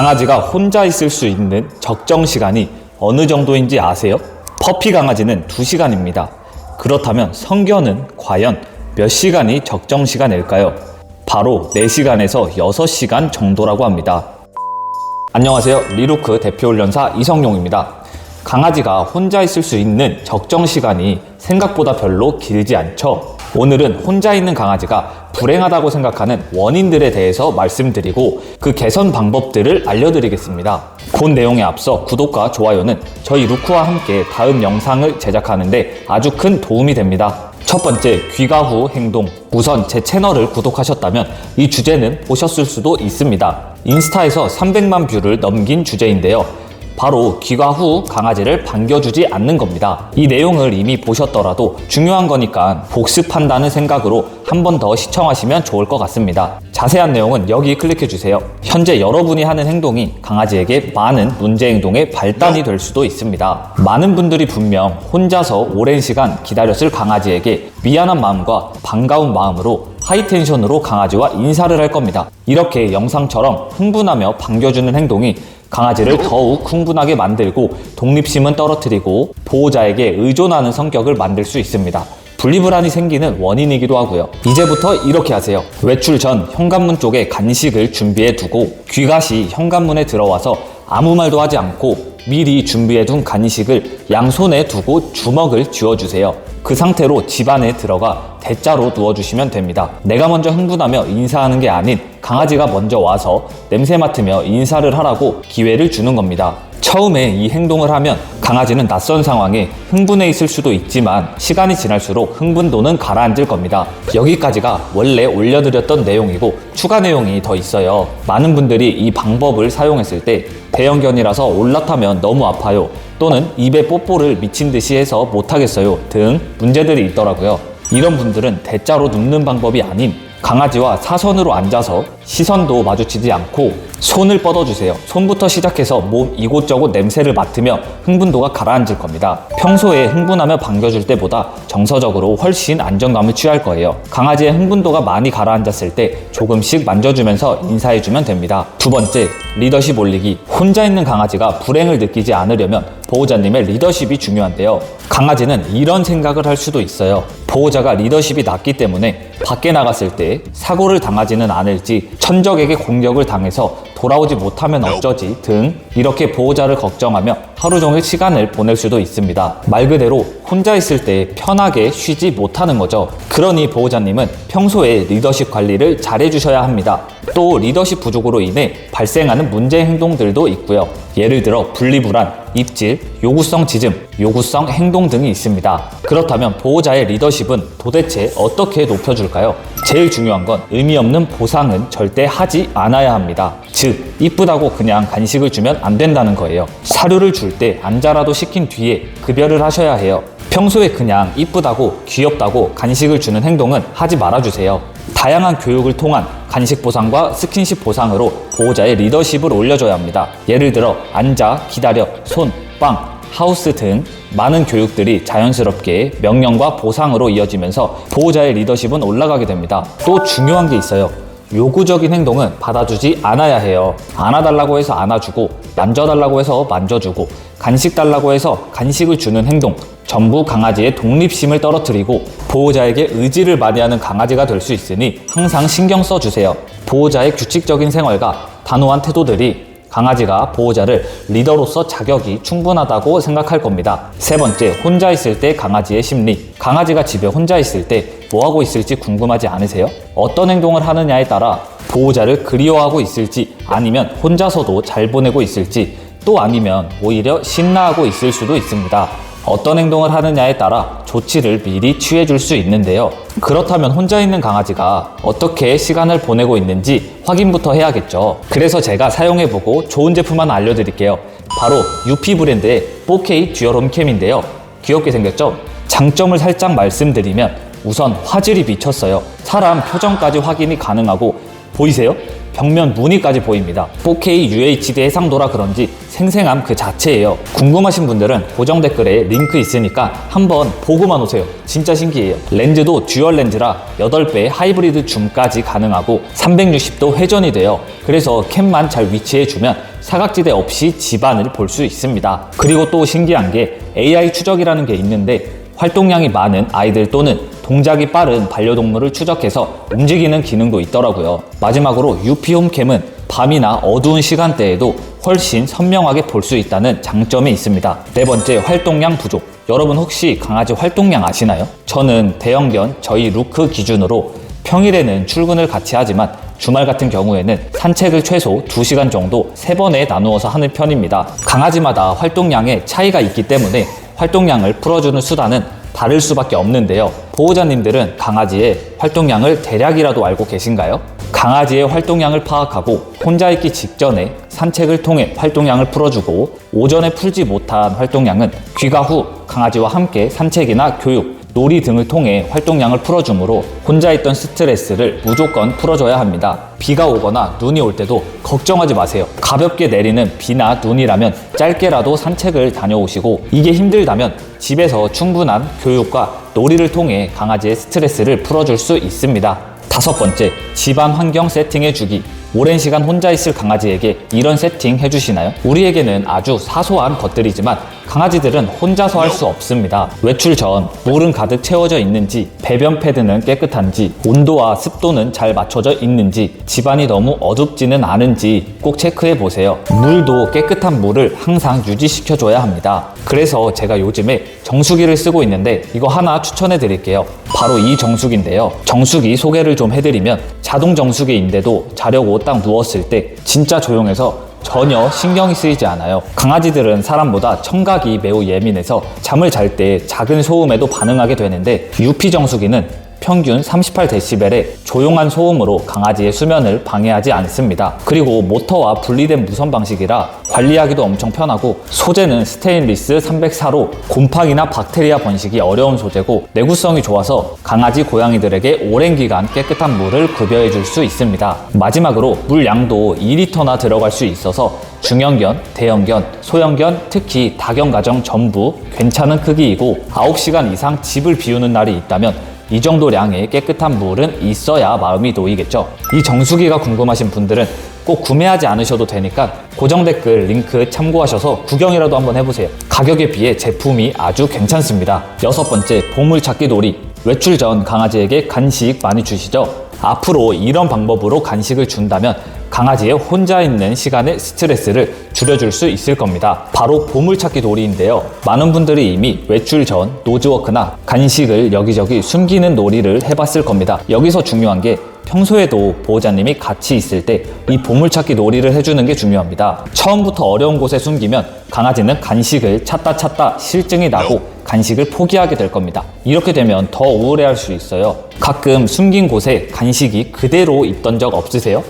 강아지가 혼자 있을 수 있는 적정 시간이 어느 정도인지 아세요? 퍼피 강아지는 2시간입니다. 그렇다면 성견은 과연 몇 시간이 적정 시간일까요? 바로 4시간에서 6시간 정도라고 합니다. 안녕하세요. 리루크 대표 훈련사 이성용입니다. 강아지가 혼자 있을 수 있는 적정 시간이 생각보다 별로 길지 않죠. 오늘은 혼자 있는 강아지가 불행하다고 생각하는 원인들에 대해서 말씀드리고 그 개선 방법들을 알려드리겠습니다. 본 내용에 앞서 구독과 좋아요는 저희 루크와 함께 다음 영상을 제작하는데 아주 큰 도움이 됩니다. 첫 번째, 귀가 후 행동. 우선 제 채널을 구독하셨다면 이 주제는 보셨을 수도 있습니다. 인스타에서 300만 뷰를 넘긴 주제인데요. 바로 귀가 후 강아지를 반겨주지 않는 겁니다. 이 내용을 이미 보셨더라도 중요한 거니까 복습한다는 생각으로 한 번 더 시청하시면 좋을 것 같습니다. 자세한 내용은 여기 클릭해 주세요. 현재 여러분이 하는 행동이 강아지에게 많은 문제 행동의 발단이 될 수도 있습니다. 많은 분들이 분명 혼자서 오랜 시간 기다렸을 강아지에게 미안한 마음과 반가운 마음으로 하이텐션으로 강아지와 인사를 할 겁니다. 이렇게 영상처럼 흥분하며 반겨주는 행동이 강아지를 더욱 흥분하게 만들고 독립심은 떨어뜨리고 보호자에게 의존하는 성격을 만들 수 있습니다. 분리불안이 생기는 원인이기도 하고요. 이제부터 이렇게 하세요. 외출 전 현관문 쪽에 간식을 준비해 두고 귀가 시 현관문에 들어와서 아무 말도 하지 않고 미리 준비해 둔 간식을 양손에 두고 주먹을 쥐어주세요. 그 상태로 집안에 들어가 대자로 누워주시면 됩니다. 내가 먼저 흥분하며 인사하는 게 아닌 강아지가 먼저 와서 냄새 맡으며 인사를 하라고 기회를 주는 겁니다. 처음에 이 행동을 하면 강아지는 낯선 상황에 흥분해 있을 수도 있지만 시간이 지날수록 흥분도는 가라앉을 겁니다. 여기까지가 원래 올려드렸던 내용이고 추가 내용이 더 있어요. 많은 분들이 이 방법을 사용했을 때 대형견이라서 올라타면 너무 아파요. 또는 입에 뽀뽀를 미친 듯이 해서 못하겠어요 등 문제들이 있더라고요. 이런 분들은 대자로 눕는 방법이 아닌 강아지와 사선으로 앉아서 시선도 마주치지 않고 손을 뻗어주세요. 손부터 시작해서 몸 이곳저곳 냄새를 맡으며 흥분도가 가라앉을 겁니다. 평소에 흥분하며 반겨줄 때보다 정서적으로 훨씬 안정감을 취할 거예요. 강아지의 흥분도가 많이 가라앉았을 때 조금씩 만져주면서 인사해주면 됩니다. 두 번째, 리더십 올리기. 혼자 있는 강아지가 불행을 느끼지 않으려면 보호자님의 리더십이 중요한데요. 강아지는 이런 생각을 할 수도 있어요. 보호자가 리더십이 낮기 때문에 밖에 나갔을 때 사고를 당하지는 않을지 천적에게 공격을 당해서 돌아오지 못하면 어쩌지 등 이렇게 보호자를 걱정하며 하루 종일 시간을 보낼 수도 있습니다. 말 그대로 혼자 있을 때 편하게 쉬지 못하는 거죠. 그러니 보호자님은 평소에 리더십 관리를 잘 해주셔야 합니다. 또 리더십 부족으로 인해 발생하는 문제 행동들도 있고요. 예를 들어 분리불안, 입질, 요구성 지즘, 요구성 행동 등이 있습니다. 그렇다면 보호자의 리더십은 도대체 어떻게 높여줄까요? 제일 중요한 건 의미 없는 보상은 절대 하지 않아야 합니다. 즉, 이쁘다고 그냥 간식을 주면 안 된다는 거예요. 사료를 줄 때 앉아라도 시킨 뒤에 급여를 하셔야 해요. 평소에 그냥 이쁘다고 귀엽다고 간식을 주는 행동은 하지 말아주세요. 다양한 교육을 통한 간식 보상과 스킨십 보상으로 보호자의 리더십을 올려줘야 합니다. 예를 들어 앉아, 기다려, 손, 빵, 하우스 등 많은 교육들이 자연스럽게 명령과 보상으로 이어지면서 보호자의 리더십은 올라가게 됩니다. 또 중요한 게 있어요. 요구적인 행동은 받아주지 않아야 해요. 안아달라고 해서 안아주고, 만져달라고 해서 만져주고, 간식 달라고 해서 간식을 주는 행동, 전부 강아지의 독립심을 떨어뜨리고 보호자에게 의지를 많이 하는 강아지가 될 수 있으니 항상 신경 써주세요. 보호자의 규칙적인 생활과 단호한 태도들이 강아지가 보호자를 리더로서 자격이 충분하다고 생각할 겁니다. 세 번째, 혼자 있을 때 강아지의 심리. 강아지가 집에 혼자 있을 때 뭐 하고 있을지 궁금하지 않으세요? 어떤 행동을 하느냐에 따라 보호자를 그리워하고 있을지 아니면 혼자서도 잘 보내고 있을지 또 아니면 오히려 신나하고 있을 수도 있습니다. 어떤 행동을 하느냐에 따라 조치를 미리 취해 줄 수 있는데요. 그렇다면 혼자 있는 강아지가 어떻게 시간을 보내고 있는지 확인부터 해야겠죠. 그래서 제가 사용해보고 좋은 제품 하나 알려드릴게요. 바로 UP 브랜드의 4K 듀얼 홈캠인데요. 귀엽게 생겼죠? 장점을 살짝 말씀드리면 우선 화질이 미쳤어요. 사람 표정까지 확인이 가능하고 보이세요? 벽면 무늬까지 보입니다. 4K UHD 해상도라 그런지 생생함 그 자체예요. 궁금하신 분들은 고정 댓글에 링크 있으니까 한번 보고만 오세요. 진짜 신기해요. 렌즈도 듀얼 렌즈라 8배 하이브리드 줌까지 가능하고 360도 회전이 돼요. 그래서 캠만 잘 위치해주면 사각지대 없이 집안을 볼 수 있습니다. 그리고 또 신기한 게 AI 추적이라는 게 있는데 활동량이 많은 아이들 또는 동작이 빠른 반려동물을 추적해서 움직이는 기능도 있더라고요. 마지막으로 UP 홈캠은 밤이나 어두운 시간대에도 훨씬 선명하게 볼 수 있다는 장점이 있습니다. 네 번째, 활동량 부족. 여러분 혹시 강아지 활동량 아시나요? 저는 대형견 저희 루크 기준으로 평일에는 출근을 같이 하지만 주말 같은 경우에는 산책을 최소 2시간 정도 3번에 나누어서 하는 편입니다. 강아지마다 활동량에 차이가 있기 때문에 활동량을 풀어주는 수단은 다를 수밖에 없는데요. 보호자님들은 강아지의 활동량을 대략이라도 알고 계신가요? 강아지의 활동량을 파악하고 혼자 있기 직전에 산책을 통해 활동량을 풀어주고 오전에 풀지 못한 활동량은 귀가 후 강아지와 함께 산책이나 교육, 놀이 등을 통해 활동량을 풀어주므로 혼자 있던 스트레스를 무조건 풀어줘야 합니다. 비가 오거나 눈이 올 때도 걱정하지 마세요. 가볍게 내리는 비나 눈이라면 짧게라도 산책을 다녀오시고 이게 힘들다면 집에서 충분한 교육과 놀이를 통해 강아지의 스트레스를 풀어줄 수 있습니다. 다섯 번째, 집안 환경 세팅해 주기. 오랜 시간 혼자 있을 강아지에게 이런 세팅 해주시나요? 우리에게는 아주 사소한 것들이지만 강아지들은 혼자서 할 수 없습니다. 외출 전 물은 가득 채워져 있는지, 배변 패드는 깨끗한지, 온도와 습도는 잘 맞춰져 있는지, 집안이 너무 어둡지는 않은지 꼭 체크해 보세요. 물도 깨끗한 물을 항상 유지시켜 줘야 합니다. 그래서 제가 요즘에 정수기를 쓰고 있는데 이거 하나 추천해 드릴게요. 바로 이 정수기인데요. 정수기 소개를 좀 해드리면 자동 정수기인데도 자려고 딱 누웠을 때 진짜 조용해서 전혀 신경이 쓰이지 않아요. 강아지들은 사람보다 청각이 매우 예민해서 잠을 잘 때 작은 소음에도 반응하게 되는데 UP 정수기는 평균 38dB의 조용한 소음으로 강아지의 수면을 방해하지 않습니다. 그리고 모터와 분리된 무선 방식이라 관리하기도 엄청 편하고 소재는 스테인리스 304로 곰팡이나 박테리아 번식이 어려운 소재고 내구성이 좋아서 강아지 고양이들에게 오랜 기간 깨끗한 물을 급여해 줄 수 있습니다. 마지막으로 물 양도 2리터나 들어갈 수 있어서 중형견, 대형견, 소형견, 특히 다견 가정 전부 괜찮은 크기이고 9시간 이상 집을 비우는 날이 있다면 이 정도 량의 깨끗한 물은 있어야 마음이 놓이겠죠. 이 정수기가 궁금하신 분들은 꼭 구매하지 않으셔도 되니까 고정 댓글 링크 참고하셔서 구경이라도 한번 해보세요. 가격에 비해 제품이 아주 괜찮습니다. 여섯 번째, 보물찾기 놀이. 외출 전 강아지에게 간식 많이 주시죠? 앞으로 이런 방법으로 간식을 준다면 강아지의 혼자 있는 시간의 스트레스를 줄여줄 수 있을 겁니다. 바로 보물찾기 놀이인데요. 많은 분들이 이미 외출 전 노즈워크나 간식을 여기저기 숨기는 놀이를 해봤을 겁니다. 여기서 중요한 게 평소에도 보호자님이 같이 있을 때 이 보물찾기 놀이를 해주는 게 중요합니다. 처음부터 어려운 곳에 숨기면 강아지는 간식을 찾다 찾다 실증이 나고 간식을 포기하게 될 겁니다. 이렇게 되면 더 우울해할 수 있어요. 가끔 숨긴 곳에 간식이 그대로 있던 적 없으세요?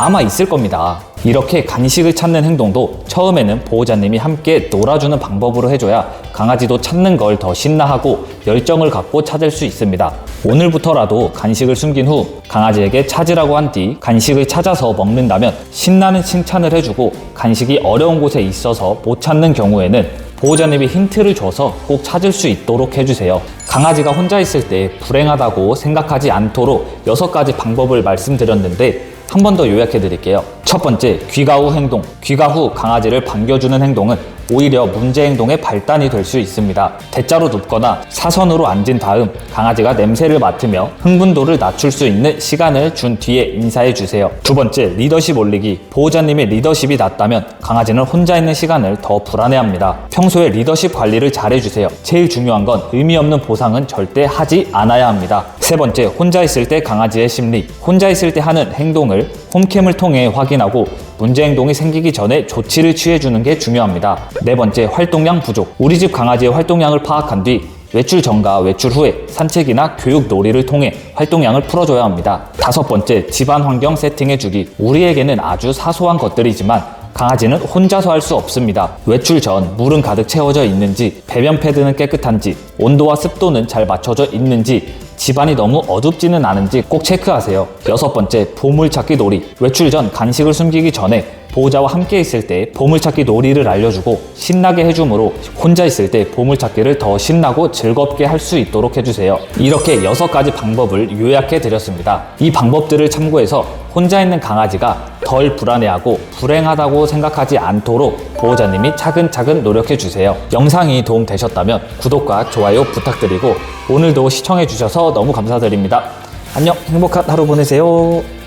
아마 있을 겁니다. 이렇게 간식을 찾는 행동도 처음에는 보호자님이 함께 놀아주는 방법으로 해줘야 강아지도 찾는 걸 더 신나하고 열정을 갖고 찾을 수 있습니다. 오늘부터라도 간식을 숨긴 후 강아지에게 찾으라고 한 뒤 간식을 찾아서 먹는다면 신나는 칭찬을 해주고 간식이 어려운 곳에 있어서 못 찾는 경우에는 보호자님이 힌트를 줘서 꼭 찾을 수 있도록 해주세요. 강아지가 혼자 있을 때 불행하다고 생각하지 않도록 여섯 가지 방법을 말씀드렸는데 한 번 더 요약해 드릴게요. 첫 번째, 귀가 후 행동. 귀가 후 강아지를 반겨주는 행동은 오히려 문제 행동의 발단이 될 수 있습니다. 대자로 눕거나 사선으로 앉은 다음 강아지가 냄새를 맡으며 흥분도를 낮출 수 있는 시간을 준 뒤에 인사해 주세요. 두 번째, 리더십 올리기. 보호자님의 리더십이 낮다면 강아지는 혼자 있는 시간을 더 불안해합니다. 평소에 리더십 관리를 잘해 주세요. 제일 중요한 건 의미 없는 보상은 절대 하지 않아야 합니다. 세 번째, 혼자 있을 때 강아지의 심리. 혼자 있을 때 하는 행동을 홈캠을 통해 확인하고 문제 행동이 생기기 전에 조치를 취해 주는 게 중요합니다. 네 번째, 활동량 부족. 우리 집 강아지의 활동량을 파악한 뒤 외출 전과 외출 후에 산책이나 교육 놀이를 통해 활동량을 풀어줘야 합니다. 다섯 번째, 집안 환경 세팅해주기. 우리에게는 아주 사소한 것들이지만 강아지는 혼자서 할 수 없습니다. 외출 전 물은 가득 채워져 있는지, 배변 패드는 깨끗한지, 온도와 습도는 잘 맞춰져 있는지, 집안이 너무 어둡지는 않은지 꼭 체크하세요. 여섯 번째, 보물 찾기 놀이. 외출 전 간식을 숨기기 전에 보호자와 함께 있을 때 보물찾기 놀이를 알려주고 신나게 해주므로 혼자 있을 때 보물찾기를 더 신나고 즐겁게 할 수 있도록 해주세요. 이렇게 여섯 가지 방법을 요약해 드렸습니다. 이 방법들을 참고해서 혼자 있는 강아지가 덜 불안해하고 불행하다고 생각하지 않도록 보호자님이 차근차근 노력해 주세요. 영상이 도움 되셨다면 구독과 좋아요 부탁드리고 오늘도 시청해 주셔서 너무 감사드립니다. 안녕 행복한 하루 보내세요.